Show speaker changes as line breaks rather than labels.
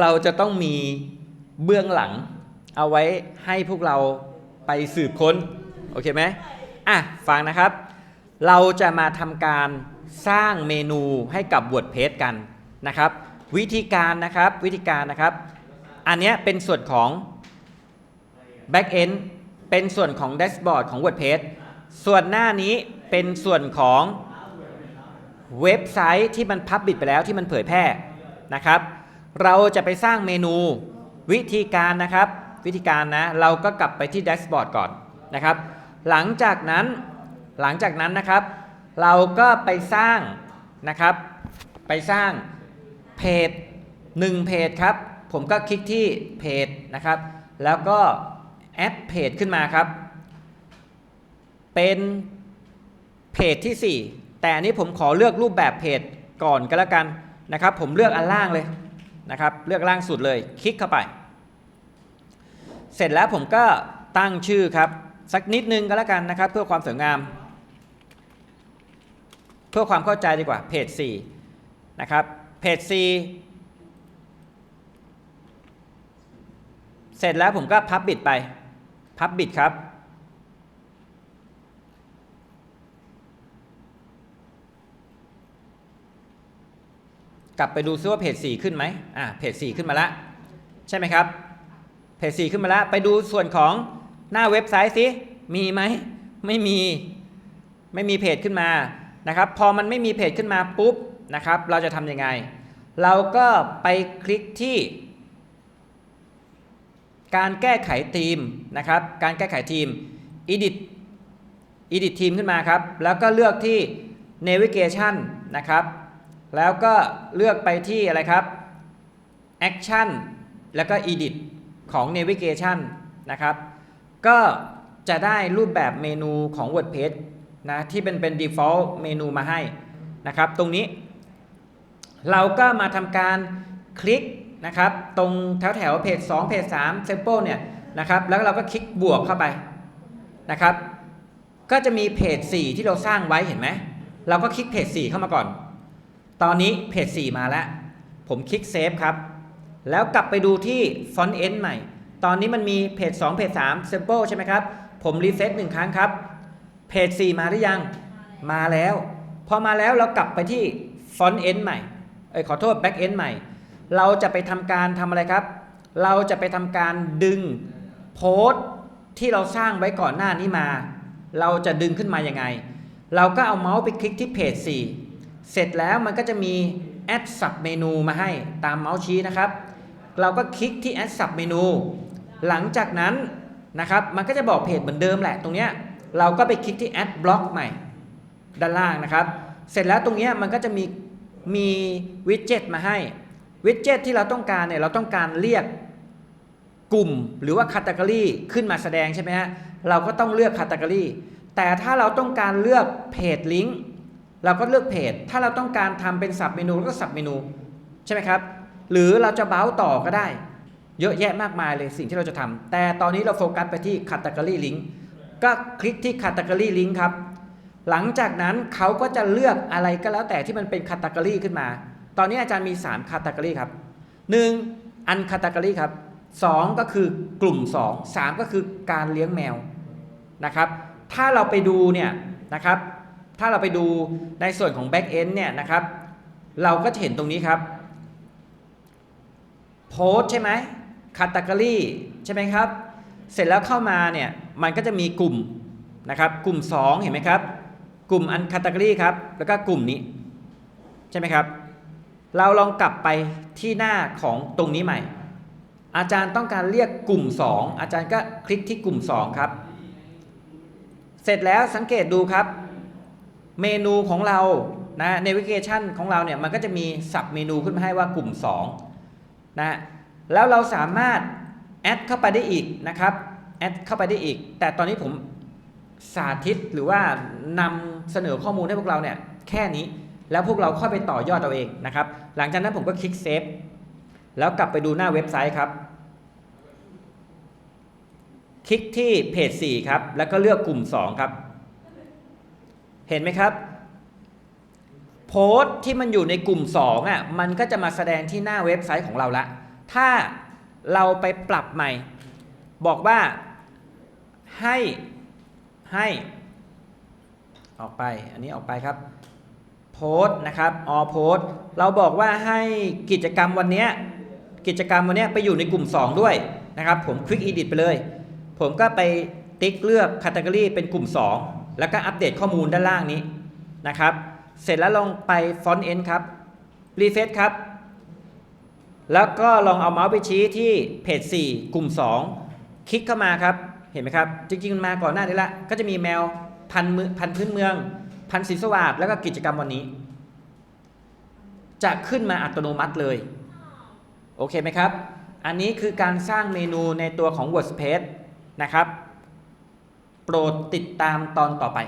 เราจะต้องมีเบื้องหลัง เอาไว้ให้พวกเราไปสืบค้น โอเคไหมอะ ฟังนะครับ เราจะมาทำการสร้างเมนูให้กับ WordPress กันนะครับ วิธีการนะครับวิธีการนะครับ อันนี้เป็นส่วนของ Backend เป็นส่วนของ Dashboard ของ WordPress ส่วนหน้านี้เป็นส่วนของเว็บไซต์ที่มันพับบิดไปแล้วที่มันเผยแพร่นะครับ เราจะไปสร้างเมนูวิธีการนะครับ วิธีการนะ เราก็กลับไปที่ Dashboard ก่อนนะครับ หลังจากนั้นหลังจากนั้นนะครับ เราก็ไปสร้างนะครับ ไปสร้างเพจ1เพจครับ ผมก็คลิกที่เพจนะครับ แล้วก็แอดเพจขึ้นมาครับ เป็นเพจที่ 4 แต่อันนี้ผมขอเลือกรูปแบบเพจก่อนก็แล้วกันนะครับ ผมเลือกอันล่างเลย นะครับ เลือกล่างสุดเลยคลิกเข้าไป เสร็จแล้วผมก็ตั้งชื่อครับ สักนิดนึงก็แล้วกันนะครับ เพื่อความสวยงาม เพื่อความเข้าใจดีกว่าเพจ4นะครับเพจ4เสร็จแล้วผมก็พับบิดไปพับบิดครับ กลับไปดูซิว่าเพจ4ขึ้นไหมอ่าเพจ4ขึ้นมาแล้วใช่ไหมครับเพจ4ขึ้นมาแล้วไปดูส่วนของหน้าเว็บไซต์สิมีไหมไม่มีไม่มีเพจขึ้นมานะครับ พอมันไม่มีเพจขึ้นมาปุ๊บนะครับ เราจะทำยังไง เราก็ไปคลิกที่ การแก้ไขธีมนะครับ การแก้ไขธีม edit edit ทีมขึ้นมาครับ แล้วก็เลือกที่ navigation นะครับ แล้วก็เลือกไปที่อะไรครับ action แล้วก็ edit ของ navigation นะครับ ก็จะได้รูปแบบเมนูของ WordPress นะที่เป็นเป็น default เมนูมาให้นะครับ ตรงนี้ เราก็มาทำการคลิกนะครับ ตรงแถวแถวเพจ2เพจ3 sample เนี่ยนะครับ แล้วเราก็คลิกบวกเข้าไปนะครับ ก็จะมีเพจ4ที่เราสร้างไว้เห็นไหม เราก็คลิกเพจ4เข้ามาก่อน ตอนนี้เพจ 4 มาแล้ว ผมคลิกเซฟครับ แล้วกลับไปดูที่ฟอนต์เอ็นใหม่ ตอนนี้มันมีเพจ 2 เพจ 3 sample ใช่ไหมครับ ผมรีเฟซหนึ่งครั้งครับ เพจ 4 มาหรือยัง มาแล้ว พอมาแล้วเรากลับไปที่ฟอนต์เอ็นใหม่ เอ้ยขอโทษแบ็กเอ็นใหม่ เราจะไปทำการทำอะไรครับ เราจะไปทำการดึงโพสต์ที่เราสร้างไว้ก่อนหน้านี้มา เราจะดึงขึ้นมาอยังไง เราก็เอาเมาส์ไปคลิกที่เพจ 4 เสร็จแล้วมันก็จะมี add sub เมนูมาให้ตามเมาส์ชี้นะครับ เราก็คลิกที่ add sub เมนูหลังจากนั้นนะครับ มันก็จะบอกเพจเหมือนเดิมแหละตรงเนี้ยเราก็ไปคลิกที่ add block ใหม่ ด้านล่างนะครับ เสร็จแล้วตรงเนี้ยมันก็จะมีมีวิดเจ็ตมาให้วิดเจ็ตที่เราต้องการเนี่ยเราต้องการเรียกกลุ่มหรือว่าคาตากรี่ขึ้นมาแสดงใช่ไหมฮะเราก็ต้องเลือกคาตากรี่แต่ถ้าเราต้องการเลือกเพจลิงก์ เราก็เลือกเพจ ถ้าเราต้องการทำเป็นสับเมนูเราก็สับเมนูใช่ไหมครับ หรือเราจะเบ้าต่อก็ได้ เยอะแยะมากมายเลยสิ่งที่เราจะทำแต่ตอนนี้เราโฟกัสไปที่คาตากรีลิงก์ก็คลิกที่คาตากรีลิงก์ครับ หลังจากนั้นเขาก็จะเลือกอะไรก็แล้วแต่ที่มันเป็นคาตากรีขึ้นมา ตอนนี้อาจารย์มี3คาตากรีครับ 1. อันคาตากรีครับ 2 ก็คือกลุ่ม 2 3 ก็คือการเลี้ยงแมวนะครับ ถ้าเราไปดูเนี่ยนะครับ ถ้าเราไปดูในส่วนของ Back End เนี่ยนะครับ เราก็จะเห็นตรงนี้ครับ โพสใช่ไหมคาตากรีใช่ไหมครับ เสร็จแล้วเข้ามาเนี่ย มันก็จะมีกลุ่มนะครับ กลุ่ม 2 เห็นไหมครับ กลุ่มอันคาตากรีครับ แล้วก็กลุ่มนี้ ใช่ไหมครับ เราลองกลับไปที่หน้าของตรงนี้ใหม่ อาจารย์ต้องการเรียกกลุ่ม 2 อาจารย์ก็คลิกที่กลุ่ม 2 ครับ เสร็จแล้วสังเกตดูครับ เมนูของเรานะ navigation ของเราเนี่ยมันก็จะมีสับเมนูขึ้นมาให้ว่ากลุ่ม2นะแล้วเราสามารถแอดเข้าไปได้อีกนะครับแอดเข้าไปได้อีก แต่ตอนนี้ผมสาธิตหรือว่านำเสนอข้อมูลให้พวกเราเนี่ยแค่นี้แล้วพวกเราค่อยไปต่อยอดเอาเองนะครับหลังจากนั้นผมก็คลิกเซฟแล้วกลับไปดูหน้าเว็บไซต์ครับ คลิกที่เพจ4ครับแล้วก็เลือกกลุ่ม 2 ครับ เห็นไหมครับ โพสต์ที่มันอยู่ในกลุ่ม2อะมันก็จะมาแสดงที่หน้าเว็บไซต์ของเราละ ถ้าเราไปปรับใหม่ บอกว่าให้ให้ออกไปอันนี้ออกไปครับโพสต์นะครับออโพสต์เราบอกว่าให้กิจกรรมวันนี้กิจกรรมวันนี้ไปอยู่ในกลุ่ม 2 ด้วยนะครับ ผมคลิก edit ไปเลย ผมก็ไปติ๊กเลือก category เป็นกลุ่ม 2 แล้วก็อัปเดตข้อมูลด้านล่างนี้นะครับ เสร็จแล้วลองไป font end ครับ refresh ครับ แล้วก็ลองเอาเมาส์ไปชี้ที่เพจ 4 กลุ่ม 2 คลิกเข้ามาครับ เห็นไหมครับ จริงๆมันมาก่อนหน้านี้ละ ก็จะมีแมวพันมือพันพื้นเมือง พันธุ์ศรีสวัสดแล้วก็กิจกรรมวันนี้ จะขึ้นมาอัตโนมัติเลย โอเคไหมครับ อันนี้คือการสร้างเมนูในตัวของ WordPress นะครับ โปรดติดตามตอนต่อไป